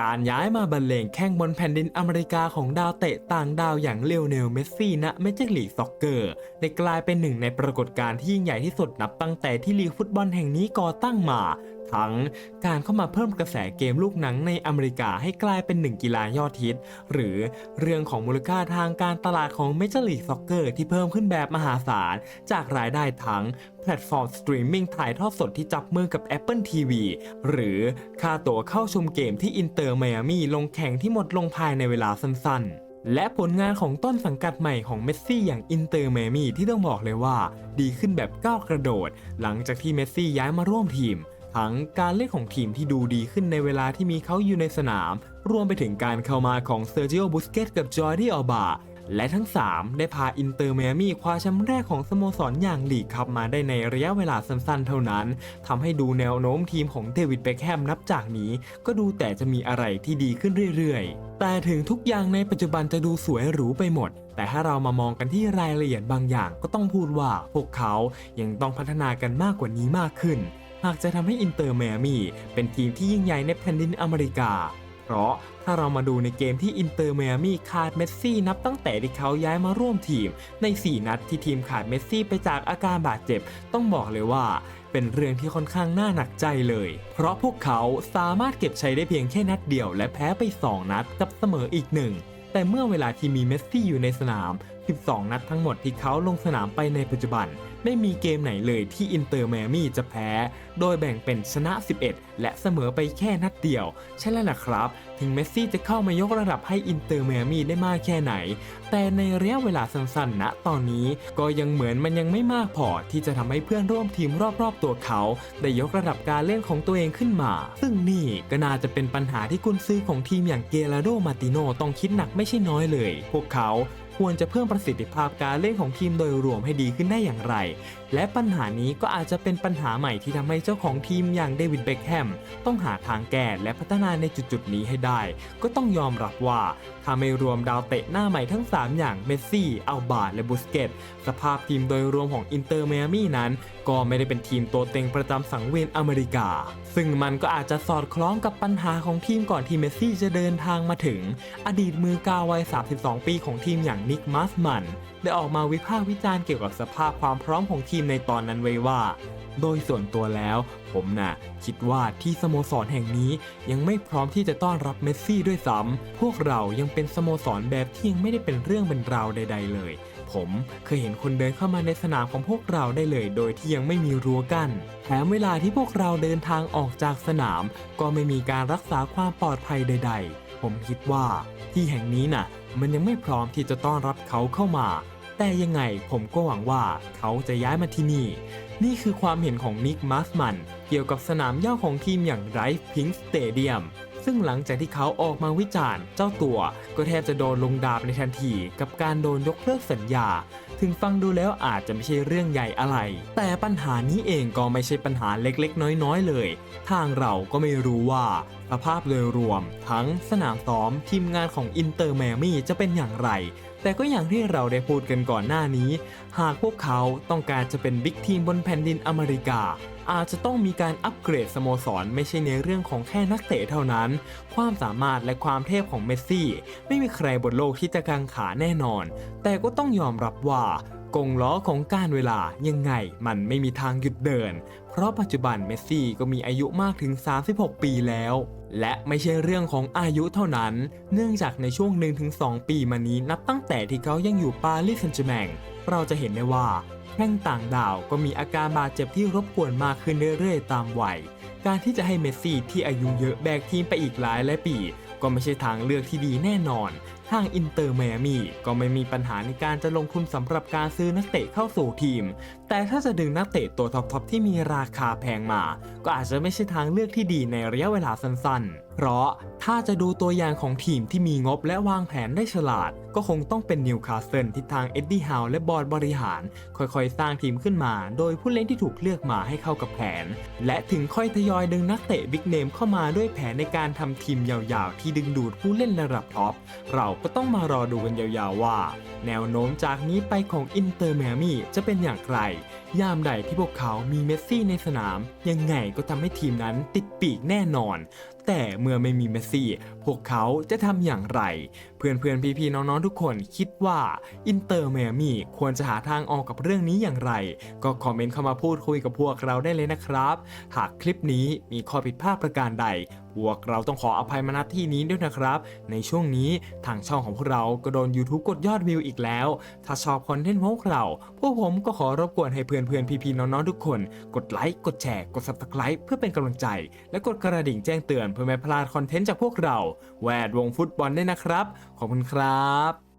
การย้ายมาบรรเลงแข่งบนแผ่นดินอเมริกาของดาวเตะต่างดาวอย่างเลวเนลเมสซี่ณเมเจอร์ลีกซ็อกเกอร์ได้กลายเป็นหนึ่งในปรากฏการณ์ที่ยิ่งใหญ่ที่สุดนับตั้งแต่ที่ลีกฟุตบอลแห่งนี้ก่อตั้งมา ทั้งการเข้ามาเพิ่มกระแสเกมลูกหนังในอเมริกาให้กลายเป็นหนึ่งกีฬายอดฮิต หรือเรื่องของมูลค่าทางการตลาดของเมเจอร์ลีกซ็อกเกอร์ที่เพิ่มขึ้นแบบมหาศาล จากรายได้ทั้งแพลตฟอร์มสตรีมมิ่งถ่ายทอดสดที่จับมือกับ Apple TV หรือค่าตั๋วเข้าชมเกมที่อินเตอร์ไมอามีลงแข่งที่หมดลงภายในเวลาสั้นๆและผลงานของต้นสังกัดใหม่ของเมสซี่อย่างอินเตอร์ไมมี่ที่ต้องบอกเลยว่า ดีขึ้นแบบก้าวกระโดด หลังจากที่เมสซี่ย้ายมาร่วมทีม ทั้งการเล่นของทีมที่ดูดีขึ้นในเวลาที่มีเขาอยู่ในสนาม รวมไปถึงการเข้ามาของเซอร์จิโอบุสเกตกับจอร์ดีอัลบาและทั้ง 3 ได้พาอินเตอร์ไมอามีคว้าแชมป์แรกของสโมสรอย่างลีกคัพมาได้ในระยะเวลาสั้นๆ เท่านั้นทำให้ดูแนวโน้มทีมของเดวิดเบคแฮมนับจากนี้ ก็ดูแต่จะมีอะไรที่ดีขึ้นเรื่อยๆ แต่ถึงทุกอย่างในปัจจุบันจะดูสวยหรูไปหมด แต่ถ้าเรามามองกันที่รายละเอียดบางอย่างก็ต้องพูดว่าพวกเขายังต้องพัฒนากันมากกว่านี้มากขึ้น หากจะทำให้อินเตอร์ไมอามีเป็นทีมที่ยิ่งใหญ่ในแผ่นดินอเมริกา เพราะถ้าเรามาดูในเกมที่อินเตอร์ไมอามีขาดเมสซี่นับตั้งแต่ที่เขาย้ายมาร่วมทีม ใน 4 นัดที่ทีมขาดเมสซี่ไปจากอาการบาดเจ็บ ต้องบอกเลยว่าเป็นเรื่องที่ค่อนข้างน่าหนักใจเลย เพราะพวกเขาสามารถเก็บชัยได้เพียงแค่นัดเดียว และแพ้ไป 2 นัดกับเสมออีกหนึ่งแต่เมื่อเวลาที่มีเมสซี่อยู่ในสนาม 12 นัดทั้งหมดที่เขาลงสนามไปในปัจจุบัน ไม่มีเกมไหนเลยที่อินเตอร์แมมี่จะแพ้ โดยแบ่งเป็นชนะ 11 และเสมอไปแค่นัดเดียว ใช่แล้วล่ะครับ ถึงเมสซี่จะเข้ามายกระดับให้อินเตอร์แมมี่ได้มากแค่ไหน แต่ในระยะเวลาสั้นๆณตอนนี้ก็ยังเหมือนมันยังไม่มากพอที่จะทำให้เพื่อนร่วมทีมรอบๆตัวเขา ได้ยกระดับการเล่นของตัวเองขึ้นมา ซึ่งนี่ก็น่าจะเป็นปัญหาที่กุนซือของทีมอย่างเกลาโดมาติโนต้องคิดหนักไม่ใช่น้อยเลย พวกเขา ควรจะเพิ่มประสิทธิภาพการเล่นของทีมโดยรวมให้ดีขึ้นได้อย่างไร และปัญหานี้ก็อาจจะเป็นปัญหาใหม่ที่ทำให้เจ้าของทีมอย่างเดวิดเบคแฮมต้องหาทางแก้และพัฒนาในจุดๆนี้ให้ได้ ก็ต้องยอมรับว่าถ้าไม่รวมดาวเตะหน้าใหม่ทั้ง 3 อย่างเมสซี่ อัลบาและบุสเกตสภาพทีมโดยรวมของอินเตอร์เมอามี่นั้น ก็ไม่ได้เป็นทีมตัวเต็งประจำสังเวียนอเมริกา ซึ่งมันก็อาจจะสอดคล้องกับปัญหาของทีมก่อนที่เมสซี่จะเดินทางมาถึง อดีตมือกาววัย 32 ปีของทีมอย่างนิกมาสมันได้ออกมาวิพากษ์วิจารณ์เกี่ยวกับสภาพความพร้อมของทีมในตอนนั้นไว้ว่า โดยส่วนตัวแล้ว ผมน่ะ คิดว่าที่สโมสรแห่งนี้ยังไม่พร้อมที่จะต้อนรับเมสซี่ด้วยซ้ำพวกเรายังเป็นสโมสรแบบที่ยังไม่ได้เป็นเรื่องเป็นราวใด ๆ เลย ผมเคยเห็นคนเดินเข้ามาในสนามของพวกเราได้เลย โดยที่ยังไม่มีรั้วกัน้นแถมเวลาที่พวกเราเดินทางออกจากสนาม ก็ไม่มีการรักษาความปลอดภัยใด ๆ ผมคิดว่าที่แห่งนี้น่ะ มันยังไม่พร้อมที่จะต้อนรับเขาเข้ามา แต่ยังไงผมก็หวังว่าเขาจะย้ายมาที่นี่ นี่คือความเห็นของนิกมาสมันเกี่ยวกับสนามหญ้าของทีมอย่างไรฟ์พิงสเตเดียม ซึ่งหลังจากที่เขาออกมาวิจารณ์ เจ้าตัวก็แทบจะโดนลงดาบในทันทีกับการโดนยกเลิกสัญญา ถึงฟังดูแล้วอาจจะไม่ใช่เรื่องใหญ่อะไร แต่ปัญหานี้เองก็ไม่ใช่ปัญหาเล็กๆ น้อยๆ เลย ทางเราก็ไม่รู้ว่าสภาพโดยรวม ทั้งสนามซ้อมทีมงานของอินเตอร์แมมี่จะเป็นอย่างไร แต่ก็อย่างที่เราได้พูดกันก่อนหน้านี้ หากพวกเขาต้องการจะเป็นบิ๊กทีมบนแผ่นดินอเมริกา อาจจะต้องมีการอัปเกรดสโมสร ไม่ใช่ในเรื่องของแค่นักเตะเท่านั้น ความสามารถและความเทพของเมสซี่ ไม่มีใครบนโลกที่จะกังขาแน่นอน แต่ก็ต้องยอมรับว่ากงล้อของการเวลายังไงมันไม่มีทางหยุดเดิน เพราะปัจจุบันเมสซี่ก็มีอายุมากถึง 36 ปีแล้ว และไม่ใช่เรื่องของอายุเท่านั้น เนื่องจากในช่วง 1-2 ปีมานี้นับตั้งแต่ที่เขายังอยู่ปารีสแซงต์แชร์แมงเราจะเห็นได้ว่า แข้งต่างดาวก็มีอาการบาดเจ็บที่รบกวนมากขึ้นเรื่อยๆ ตามวัย การที่จะให้เมสซี่ที่อายุเยอะแบกทีมไปอีกหลายหลายปี ก็ไม่ใช่ทางเลือกที่ดีแน่นอน ทางอินเตอร์ไมอามี่ก็ไม่มีปัญหาในการจะลงทุนสำหรับการซื้อนักเตะเข้าสู่ทีม แต่ถ้าจะดึงนักเตะตัวท็อปๆที่มีราคาแพงมา ก็อาจจะไม่ใช่ทางเลือกที่ดีในระยะเวลาสั้นๆ เพราะถ้าจะดูตัวอย่างของทีมที่มีงบและวางแผนได้ฉลาด ก็คงต้องเป็นนิวคาสเซิลที่ทางเอ็ดดี้ฮาวและบอร์ดบริหารค่อยๆ สร้างทีมขึ้นมา โดยผู้เล่นที่ถูกเลือกมาให้เข้ากับแผน และถึงค่อยทยอยดึงนักเตะบิ๊กเนมเข้ามาด้วยแผนในการทำทีมยาวๆ ที่ดึงดูดผู้เล่นระดับท็อป เราก็ต้องมารอดูกันยาวๆว่า แนวโน้มจากนี้ไปของอินเตอร์แมมี่จะเป็นอย่างไรยามใดที่พวกเขามีเมสซี่ในสนาม ยังไงก็ทำให้ทีมนั้นติดปีกแน่นอน แต่เมื่อไม่มีเมสซี่ พวกเขาจะทำอย่างไร เพื่อนๆ พี่ๆ น้องๆ ทุกคนคิดว่าอินเตอร์เมมี่ควรจะหาทางออกกับเรื่องนี้อย่างไร ก็คอมเมนต์เข้ามาพูดคุยกับพวกเราได้เลยนะครับ หากคลิปนี้มีข้อผิดพลาดประการใดพวกเราต้องขออภัยมาณที่นี้ด้วยนะครับ ในช่วงนี้ทางช่องของพวกเราก็โดน YouTube กดยอดวิวอีกแล้ว ถ้าชอบคอนเทนต์ของพวกเรา พวกผมก็ขอรบกวนให้เพื่อนๆ พี่ๆ น้องๆ ทุกคน กดไลค์ กดแชร์ กด Subscribe เพื่อเป็นกำลังใจ และกดกระดิ่งแจ้งเตือนเพื่อไม่พลาดคอนเทนต์จากพวกเรา แวดวงฟุตบอลด้วยนะครับ ขอบคุณครับ